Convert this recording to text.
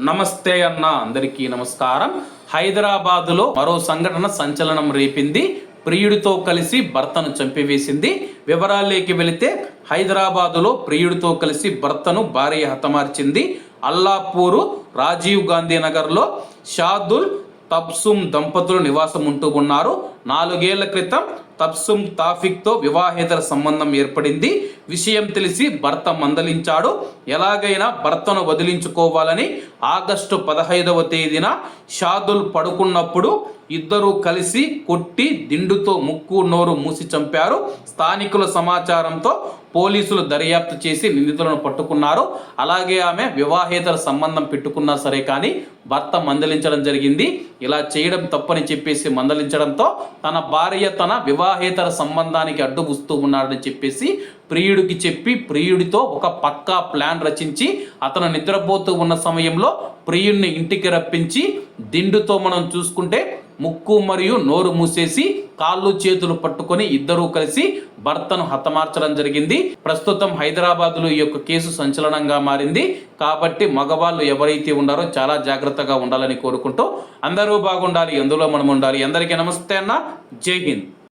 నమస్తే అన్న అందరికీ నమస్కారం. హైదరాబాదులో మరో సంఘటన సంచలనం రేపింది. ప్రియుడితో కలిసి భర్తను చంపివేసింది. వివరాల్లోకి వెళితే హైదరాబాదులో ప్రియుడితో కలిసి భర్తను భార్య హతమార్చింది. అల్లాపూరు రాజీవ్ గాంధీ నగర్లో షాదుల్ తబ్సుమ్ దంపతులు నివాసం ఉంటూ ఉన్నారు. నాలుగేళ్ళ క్రితం తబ్సుమ్ తాఫిక్తో వివాహేతర సంబంధం ఏర్పడింది. విషయం తెలిసి భర్త మందలించాడు. ఎలాగైనా భర్తను వదిలించుకోవాలని ఆగస్టు పదహైదవ తేదీన షాదుల్ పడుకున్నప్పుడు ఇద్దరూ కలిసి కొట్టి దిండుతో ముక్కు నోరు మూసి చంపారు. స్థానికుల సమాచారంతో పోలీసులు దర్యాప్తు చేసి నిందితులను పట్టుకున్నారు. అలాగే ఆమె వివాహేతర సంబంధం పెట్టుకున్నా సరే కానీ భర్త మందలించడం జరిగింది. ఇలా చేయడం తప్పని చెప్పేసి మందలించడంతో తన భార్య తన వివాహేతర సంబంధానికి అడ్డుగుస్తూ ఉన్నాడని చెప్పేసి ప్రియుడికి చెప్పి ప్రియుడితో ఒక పక్కా ప్లాన్ రచించి అతను నిద్రపోతూ ఉన్న సమయంలో ప్రియుడిని ఇంటికి రప్పించి దిండుతో మనం చూసుకుంటే ముక్కు మరియు నోరు మూసేసి కాళ్ళు చేతులు పట్టుకొని ఇద్దరూ కలిసి భర్తను హతమార్చడం జరిగింది. ప్రస్తుతం హైదరాబాద్లో ఈ యొక్క కేసు సంచలనంగా మారింది. కాబట్టి మగవాళ్ళు ఎవరైతే ఉన్నారో చాలా జాగ్రత్తగా ఉండాలని కోరుకుంటూ అందరూ బాగుండాలి ఎందులో మనం ఉండాలి. అందరికీ నమస్తే అన్న. జై హింద్.